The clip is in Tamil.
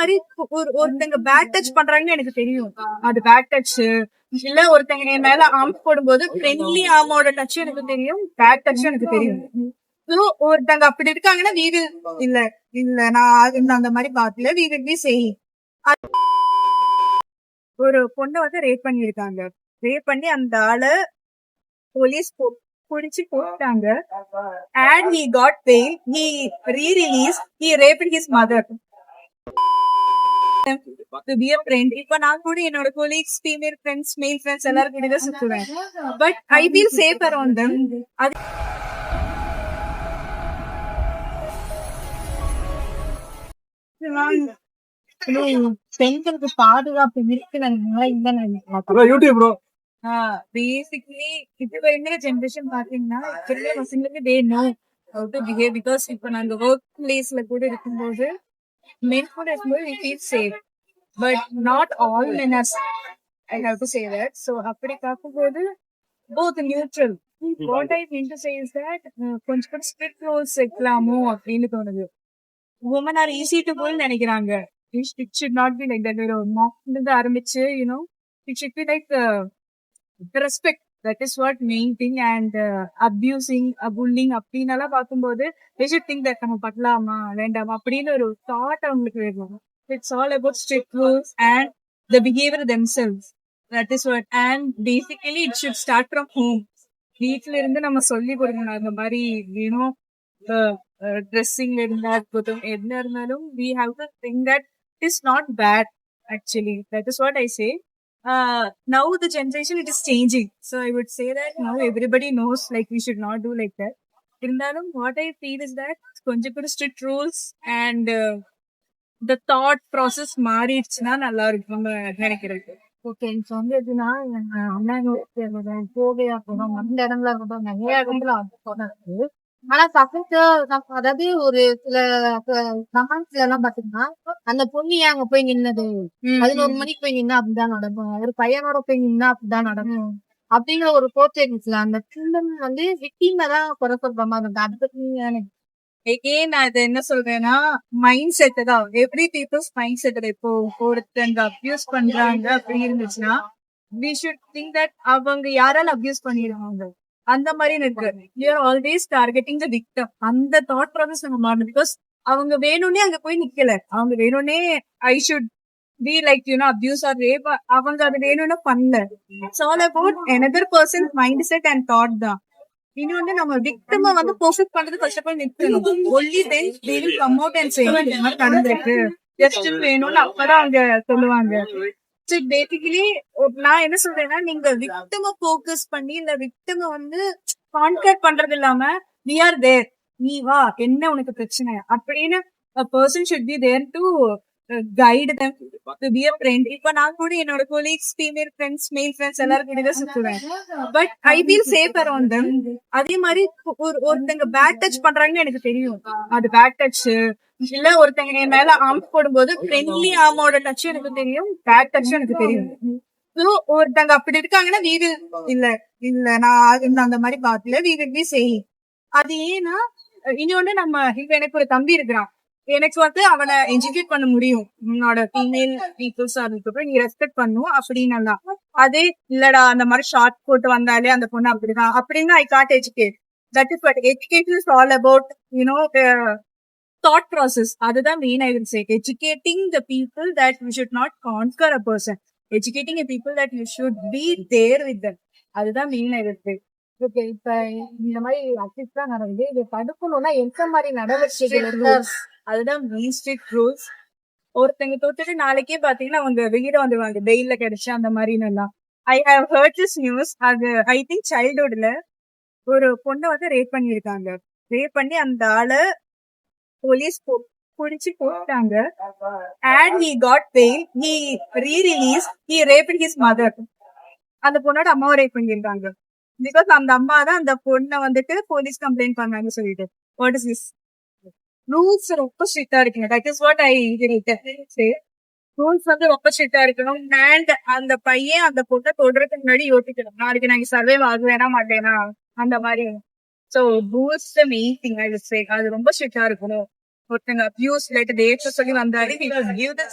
மாதிரி ஒரு ஒருத்தங்க பேக் டச் பண்றாங்கன்னு எனக்கு தெரியும். அது பேக் டச் இல்ல ஒருத்தங்க என் மேல ஆம் போடும்போது ஃப்ரெண்ட்லி ஆமோட டச் எனக்கு தெரியும். பேக் டச் எனக்கு தெரியும். ஒருத்தங்க அப்படி இருக்காங்கன்னா வீடு இல்ல இல்ல நான் அந்த மாதிரி பாத்துல வீடு பி செய் ஒரு பொண்ணை வந்து ரேப் பண்ணிருக்காங்க ரேப் பண்ணி அந்த ஆளை போலீஸ் புடிச்சு போட்டாங்க and he got bail. He re-released. He raped his இப்ப நான் கூட என்னோட colleagues female friends male friends எல்லாரும் கூட தான் சுத்துவேன் but I feel safe around them. அது பெண்களுக்கு பாதுகாப்பு இருக்குன்னு ப்ரோ பேசிக்கலி இப்ப இருக்கிற ஜென்ரேஷன் பாத்தீங்கன்னா பசங்களுக்கு they know how to behave because இப்ப நாங்க ஒர்க் பிளேஸ்ல கூட இருக்கும்போது மென் கூட இருக்கும்போது feel safe, but but not all are are I have to say that so அப்படி பார்க்கும்போது both neutral. What I mean to say is that uh, கொஞ்சம் கூட ஸ்ட்ரிக்ட் ரூல்ஸ் வைக்கலாமோ அப்படின்னு தோணுது. Women are easy to pull நினைக்கிறாங்க. It should not be like that ஒரு மார்க்ல ஆரம்பிச்சு you know it should be like respect that is what main thing and abusing bullying அப்படின்னலாம் பார்க்கும்போது விஷட் திங்க் தட் நம்ம பண்ணலாமா வேண்டாமா அப்படின்னு ஒரு தாட் அவங்களுக்கு வேணும். It's all about strict rules and the behaviour themselves that is what and basically it should start from home வீட்ல இருந்து நம்ம சொல்லி கொடுக்கணும். அந்த மாதிரி யூனோ ட்ரெஸ்ஸிங்ல இருந்தா இருக்கட்டும் என்ன இருந்தாலும் we have to think that is not bad actually that is what I say uh, now the generation it is changing. So i would say that now everybody knows like we should not do like that. இருந்தாலும் what i feel is that கொஞ்சம் கூட strict rules and the thought process மாறிடுச்சுன்னா நல்லா இருக்கும் நினைக்கிறது ஓகே இப்போ வந்து எப்படின்னா அண்ணா கோவையா இருக்கட்டும் அந்த இடங்களா இருக்கட்டும் நிறைய இடத்துல போனது ஆனா பக்கத்து அதாவது ஒரு சில கமெண்ட்ஸ்ல எல்லாம் பாத்தீங்கன்னா அந்த பொண்ணு ஏன் அங்க போய் நின்னது? பதினோரு மணிக்கு போய் நின்னா அப்படிதான் நடக்கும். ஒரு பையனோட போய் நின்னா அப்படிதான் நடக்கும். அப்படிங்கிற ஒரு போர்ட்ரேட்ஸ்ல அந்த சில்ட்ரன் வந்து விக்டிம தான் குறை சொல்ற மாதிரி இருக்கு அதை பத்தி எகெயின் நான் இது என்ன சொல்றேன்னா மைண்ட் செட் தான். எவ்ரி பீப்புள்ஸ் மைண்ட் செட் இப்போ ஒருத்தங்க அபியூஸ் பண்றாங்க அப்படி இருந்துச்சுன்னா வி ஷுட் திங்க் தட் அவங்க யாரால அபியூஸ் பண்ணிடுவாங்க? அந்த மாதிரி இருக்கு you are always targeting the victim அந்த தாட் ப்ராசஸ் நம்ம மாறணும். பிகாஸ் அவங்க வேணும்னே அங்க போய் நிக்கல. அவங்க வேணும்னே I should be like you know abuse or rape அவங்க அது வேணும்னு பண்ணல. It's all about another person mind set and thought தான் இன்னொன்னு நம்ம விக்டம வந்து பெர்ஃபெக்ட் பண்றது ஃபர்ஸ்ட் ஆஃப் ஆல் நிக்கணும். Only then they will come out and say நடந்திருக்கு. ஜஸ்ட் வேணும்னு அப்பதான் அவங்க சொல்லுவாங்க. ஸோ பேசிக்கலி நான் என்ன சொல்றேன்னா நீங்க விக்டம போக்கஸ் பண்ணி இந்த விக்டம வந்து கான்டாக்ட் பண்றது இல்லாம வி ஆர் தேர் நீ வா என்ன உனக்கு பிரச்சனை? அப்படின்னு person should be there to guide them to be a friend இப்ப நான் கூட என்னோட colleagues female friends male friends எல்லாரும் கூட தான் சுத்துவேன். But I feel safe around them அதே மாதிரி ஒரு ஒருத்தங்க பேட் டச் பண்றாங்கன்னு எனக்கு தெரியும். அது பேட் டச் இல்ல ஒருத்தங்க என் மேல ஆம் போடும்போது ஃப்ரெண்ட்லி ஆமோட டச் எனக்கு தெரியும். பேட் டச் எனக்கு தெரியும். ஸோ ஒருத்தங்க அப்படி இருக்காங்கன்னா வீடு இல்ல இல்ல நான் அந்த மாதிரி பாத்துல வீடு பி செய் அது ஏன்னா இன்னொன்னு நம்ம இப்ப எனக்கு ஒரு தம்பி இருக்கிறான். எனக்கு வந்து அவனை எஜுகேட் பண்ண முடியும். உன்னோட ஃபீமேல் பீப்புள்ஸா இருக்கட்டும் நீ ரெஸ்பெக்ட் பண்ணும் அப்படின்னு எல்லாம் அதே இல்லடா அந்த மாதிரி ஷார்ட் போட்டு வந்தாலே அந்த பொண்ணு அப்படிதான். அப்படின்னு I got educate that is but education is all about you know thought process அதுதான் main I will say educating the people that you should not conquer a person educating a people that you should be there with them அதுதான் main I will say okay இப்ப இந்த மாதிரி அசிஸ்ட் தான் நடக்குது. இதை தடுக்கணும்னா எந்த மாதிரி நடவடிக்கைகள் அதுதான் மெயின் ஸ்ட்ரீட் ரூல்ஸ் ஒருத்தங்க தொட்டுட்டு நாளைக்கே பாத்தீங்கன்னா அவங்க வெளியிட வந்துருவாங்க. வெயில கிடைச்சு அந்த மாதிரி எல்லாம். I have heard this news அது ஐ திங்க் சைல்டுஹுட்ல ஒரு பொண்ணை வந்து ரேப் பண்ணியிருக்காங்க. ரேப் பண்ணி அந்த ஆளை போலீஸ் குடிச்சு போட்டாங்க and he got bail he re release he rape his mother அந்த பொண்ணோட அம்மாவை ரேப் பண்ணியிருக்காங்க. பிகாஸ் அந்த அம்மா தான் அந்த பொண்ணை வந்துட்டு போலீஸ் கம்ப்ளைண்ட் பண்ணாங்க சொல்லிட்டு. வாட் இஸ் திஸ் ரூல்ஸ் ரொம்ப ஸ்ட்ரிக்டா இருக்குங்க that is what I rules வந்து ரொம்ப ஸ்ட்ரிக்டா இருக்கணும். அண்ட் அந்த பையன் அந்த பொண்ணை தொடுறதுக்கு முன்னாடி யோசிக்கணும். நாளைக்கு நாங்க சர்வே ஆகுவேனா மாட்டேனா? அந்த மாதிரி. So rules main thing I say அது ரொம்ப ஸ்ட்ரிக்டா இருக்கணும். ஒருத்தங்க அபியூஸ் லைட் டேட் சொல்லி வந்தாலே we will give the